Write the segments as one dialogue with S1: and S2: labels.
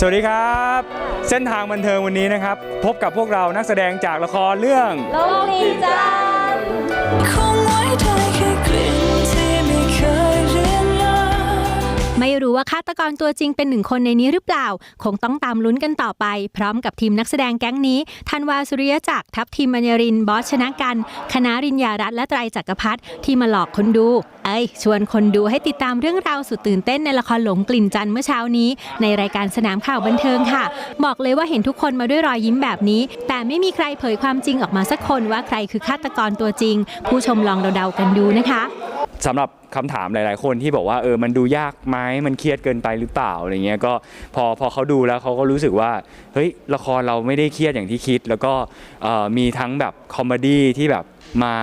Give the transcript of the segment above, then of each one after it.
S1: สวัสดีครับ เส้นทางบันเทิงวันนี้นะครับ พบกับพวกเรานักแสดงจากละครเรื่อง
S2: โลกลีจัน
S3: คง ไม่รู้
S4: ว่าฆาตกรตัวจริงเป็นหนึ่งคนในนี้หรือเปล่า คงต้องตามลุ้นกันต่อไป พร้อมกับทีมนักแสดงแก๊งนี้ธันวาสุริยจักรทัพทีมมัญญริน บอสชนะกัน คณะริญญารัตและไตรจักรพัฒน์ที่มาหลอกคนดู เอ้ย ชวนคนดูให้ติดตามเรื่องราวสุดตื่นเต้นในละครหลงกลิ่นจันทร์เมื่อเช้านี้ ในรายการสนามข่าวบันเทิงค่ะ บอกเลยว่าเห็นทุกคนมาด้วยรอยยิ้มแบบนี้ แต่ไม่มีใครเผยความจริงออกมาสักคนว่าใครคือฆาตกรตัวจริง ผู้ชมลองเดาๆกันดูนะคะ
S1: สำหรับคำถามหลาย ๆ คนที่บอกว่าเออมันดูยากไหมมันเครียดเกินไปหรือเปล่าอะไรเงี้ยก็พอพอเขาดูแล้วเขาก็รู้สึกว่าเฮ้ยละครเราไม่ได้เครียดอย่างที่คิด แล้วก็เอ่อมีทั้งแบบคอมเมดี้ที่แบบมา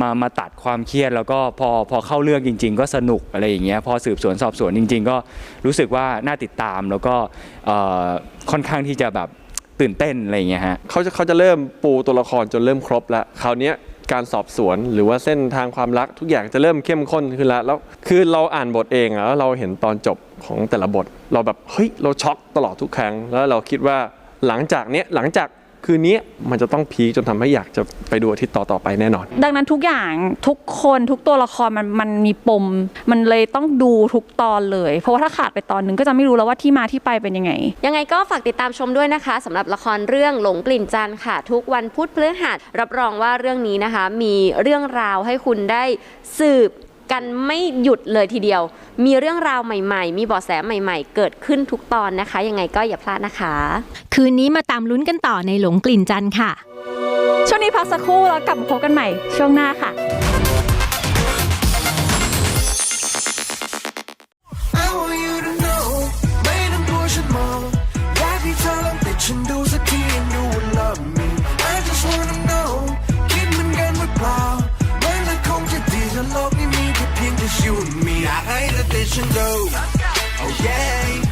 S1: มามาตัดความเครียด แล้วก็พอพอเข้าเรื่องจริง ๆ ก็สนุกอะไรอย่างเงี้ยพอสืบสวนสอบสวนจริง ๆ ก็รู้สึกว่าน่าติดตามแล้วก็เอ่อค่อนข้างที่จะแบบตื่นเต้นอะไรอย่างเงี้ยฮะ
S5: เขาจะเขาจะเริ่มปูตัวละครจนเริ่มครบแล้วคราวเนี้ย การสอบสวน หรือว่าเส้นทางความรักทุกอย่างจะเริ่มเข้มข้นขึ้นแล้วแล้วคือเราอ่านบทเองอะแล้วเราเห็นตอนจบของแต่ละบท เราแบบเฮ้ยเราช็อกตลอดทุกครั้ง แล้วเราคิดว่าหลังจากเนี้ยหลังจาก คืนนี้มันจะต้องพีคจนทำให้อยากจะไปดูอาทิตย์ต่อๆไปแน่นอน
S2: ดังนั้นทุกอย่างทุกคนทุกตัวละครมันมันมีปม มันเลยต้องดูทุกตอนเลย เพราะว่าถ้าขาดไปตอนหนึ่งก็จะไม่รู้แล้วว่าที่มาที่ไปเป็นยังไง
S6: ยังไงก็ฝากติดตามชมด้วยนะคะสำหรับละครเรื่องหลงกลิ่นจันทร์ค่ะ ทุกวันพุธพฤหัสรับรองว่าเรื่องนี้นะคะ มีเรื่องราวให้คุณได้สืบ กันไม่หยุดเลยทีเดียว มีเรื่องราวใหม่ๆ มีเบาะแสใหม่ๆ เกิดขึ้นทุกตอนนะคะ ยังไงก็อย่าพลาดนะคะ
S4: คืนนี้มาตามลุ้นกันต่อในหลงกลิ่นจันทร์ค่ะ
S2: ช่วงนี้พักสักครู่แล้วกลับมาพบกันใหม่ช่วงหน้าค่ะ
S3: vision go. Oh yeah.